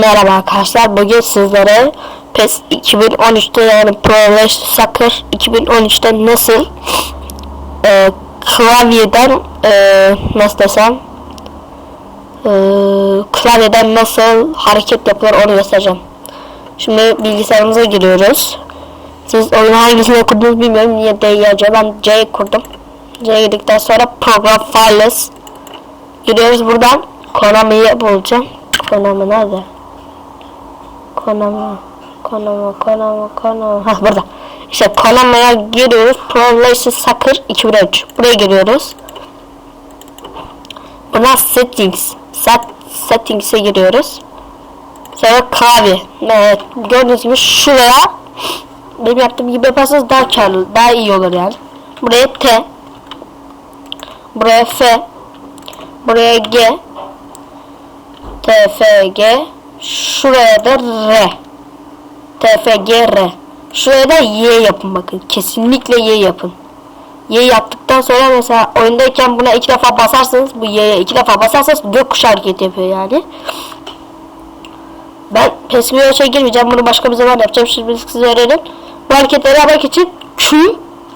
Merhaba arkadaşlar. Bugün sizlere PES 2013'te yani Pro Rush Soccer 2013'te nasıl e, klavyeden e, nasıl desem e, klavyeden nasıl hareket yapılır onu göstereceğim. Şimdi bilgisayarımıza giriyoruz. Siz oyunu hangisini kurdunuz bilmiyorum. Niye D'yi yazıyor. Ben C'yi kurdum. C'ye girdikten sonra Program Files giriyoruz buradan. Konami'yi bulacağım. Konami nerede? Konami. Konami, Konami, Konami. Hah burada. İşte Konami'ye giriyoruz. Pro Evolution Soccer 2003. Buraya giriyoruz. Buna Settings. Set, settings'e giriyoruz. Sonra klavye. Evet. Gördüğünüz gibi şuraya benim yaptığım gibi yaparsanız daha karlı, daha iyi olur yani. Buraya T. Buraya F. Buraya G. T, F, G. Şuraya da R. T, F, G, R. Şuraya da Y yapın bakın. Kesinlikle Y yapın. Y yaptıktan sonra mesela oyundayken buna iki defa basarsanız bu Y'ye iki defa basarsanız gökkuş hareket yapıyor yani. Ben PES videoya girmeyeceğim. Bunu başka bir zaman yapacağım. Şimdi size öğrenin. Bu hareketleri yapmak için Q,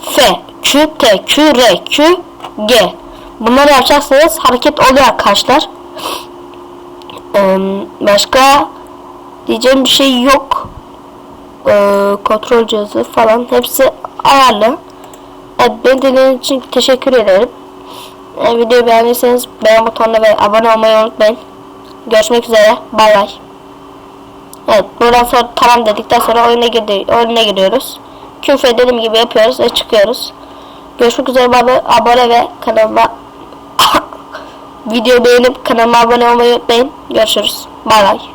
F, Q, T, Q, R, Q, G. Bunları yapacaksınız. Hareket oluyor arkadaşlar. Ee, başka diyeceğim bir şey yok. Ee, kontrol cihazı falan hepsi ayarlı. Evet, beni dinlediğiniz için teşekkür ederim. Ee, videoyu beğendiyseniz beğen butonuna ve abone olmayı unutmayın. Görüşmek üzere. Bay bay. Evet, buradan sonra tamam dedikten sonra oyuna, gidi oyuna giriyoruz. Küfür dediğim gibi yapıyoruz ve çıkıyoruz. Görüşmek üzere. Abone ve kanalıma Video beğenip kanalıma abone olmayı unutmayın. Görüşürüz. Bay bay.